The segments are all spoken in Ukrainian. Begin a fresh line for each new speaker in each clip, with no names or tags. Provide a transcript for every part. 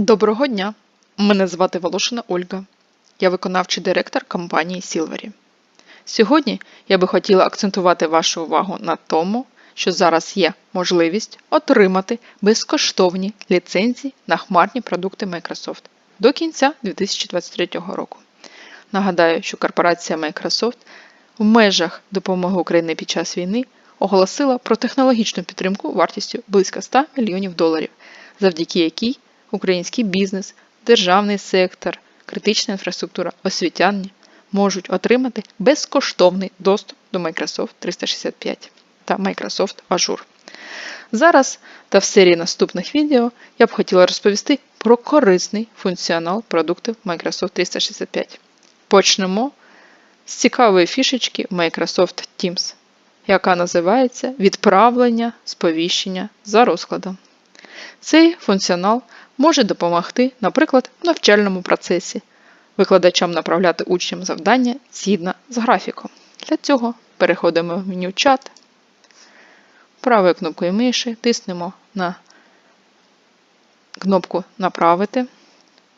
Доброго дня! Мене звати Волошина Ольга. Я виконавчий директор компанії Silvery. Сьогодні я би хотіла акцентувати вашу увагу на тому, що зараз є можливість отримати безкоштовні ліцензії на хмарні продукти Microsoft до кінця 2023 року. Нагадаю, що корпорація Microsoft в межах допомоги Україні під час війни оголосила про технологічну підтримку вартістю близько 100 мільйонів доларів, завдяки якій український бізнес, державний сектор, критична інфраструктура, освітяни можуть отримати безкоштовний доступ до Microsoft 365 та Microsoft Azure. Зараз та в серії наступних відео я б хотіла розповісти про корисний функціонал продуктів Microsoft 365. Почнемо з цікавої фішечки Microsoft Teams, яка називається Відправлення сповіщення за розкладом. Цей функціонал може допомогти, наприклад, в навчальному процесі, викладачам направляти учням завдання згідно з графіком. Для цього переходимо в меню чат, правою кнопкою миші тиснемо на кнопку Направити,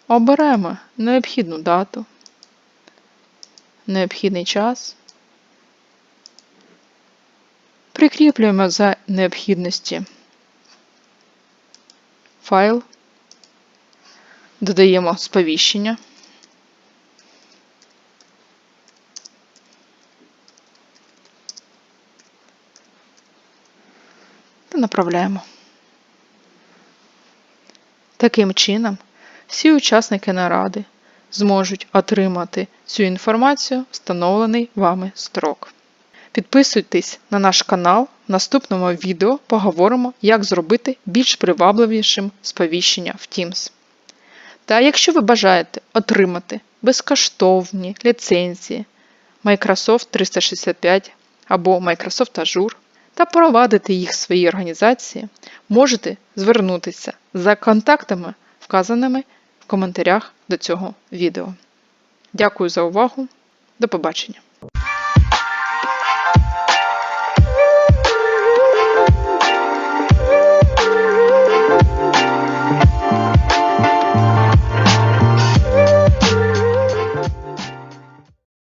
обираємо необхідну дату, необхідний час, прикріплюємо за необхідності файл, додаємо сповіщення. Та направляємо. Таким чином, всі учасники наради зможуть отримати цю інформацію встановлений вами строк. Підписуйтесь на наш канал. В наступному відео поговоримо, як зробити більш привабливішим сповіщення в Teams. Та якщо ви бажаєте отримати безкоштовні ліцензії Microsoft 365 або Microsoft Azure та провадити їх в своїй організації, можете звернутися за контактами, вказаними в коментарях до цього відео. Дякую за увагу. До побачення!